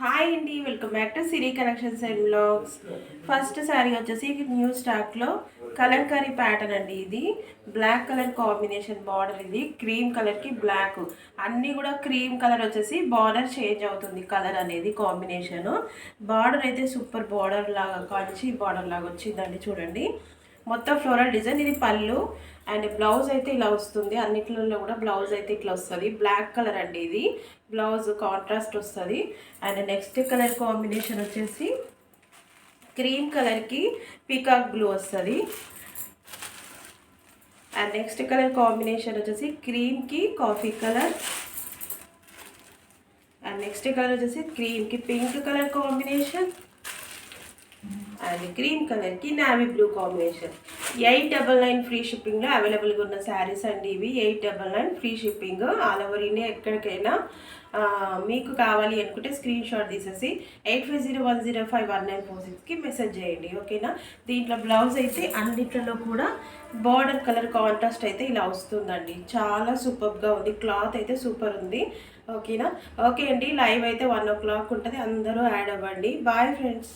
Hi అండి welcome back to Siri collections and blogs first sari వచ్చేసి new స్టాక్లో Kalamkari pattern అండి ఇది. బ్లాక్ కలర్ కాంబినేషన్ బార్డర్ ఇది. క్రీమ్ కలర్కి బ్లాక్. అన్నీ కూడా క్రీమ్ కలర్ వచ్చేసి బార్డర్ చేంజ్ అవుతుంది కలర్ అనేది కాంబినేషన్. బార్డర్ అయితే సూపర్ బార్డర్ లాగా కంచి బార్డర్ లాగా వచ్చిందండి చూడండి. మొత్తం ఫ్లోరల్ డిజైన్ ఇది పళ్ళు అండ్ బ్లౌజ్ అయితే ఇలా వస్తుంది. అన్నిట్లలో కూడా బ్లౌజ్ అయితే ఇట్లా వస్తుంది. బ్లాక్ కలర్ అండి ఇది. బ్లౌజ్ కాంట్రాస్ట్ వస్తుంది. అండ్ నెక్స్ట్ కలర్ కాంబినేషన్ వచ్చేసి క్రీమ్ కలర్కి పీకాక్ బ్లూ వస్తుంది. అండ్ నెక్స్ట్ కలర్ కాంబినేషన్ వచ్చేసి క్రీమ్కి coffee colour and next colour వచ్చేసి క్రీమ్కి pink colour combination and cream కలర్కి navy blue combination eight double nine free షిప్పింగ్లో అవైలబుల్గా ఉన్న శారీస్ అండి ఇవి. Eight double nine free shipping all over India ఎక్కడికైనా మీకు కావాలి అనుకుంటే స్క్రీన్ షాట్ తీసేసి eight five zero one zero five one nine four సిక్స్కి మెసేజ్ చేయండి. ఓకేనా దీంట్లో బ్లౌజ్ అయితే అన్నిట్లలో కూడా బార్డర్ కలర్ కాంట్రాస్ట్ అయితే ఇలా వస్తుందండి. చాలా సూపర్గా ఉంది. క్లాత్ అయితే సూపర్ ఉంది. ఓకేనా ఓకే అండి. లైవ్ అయితే వన్ ఓ క్లాక్ ఉంటుంది. అందరూ యాడ్ అవ్వండి. Bye friends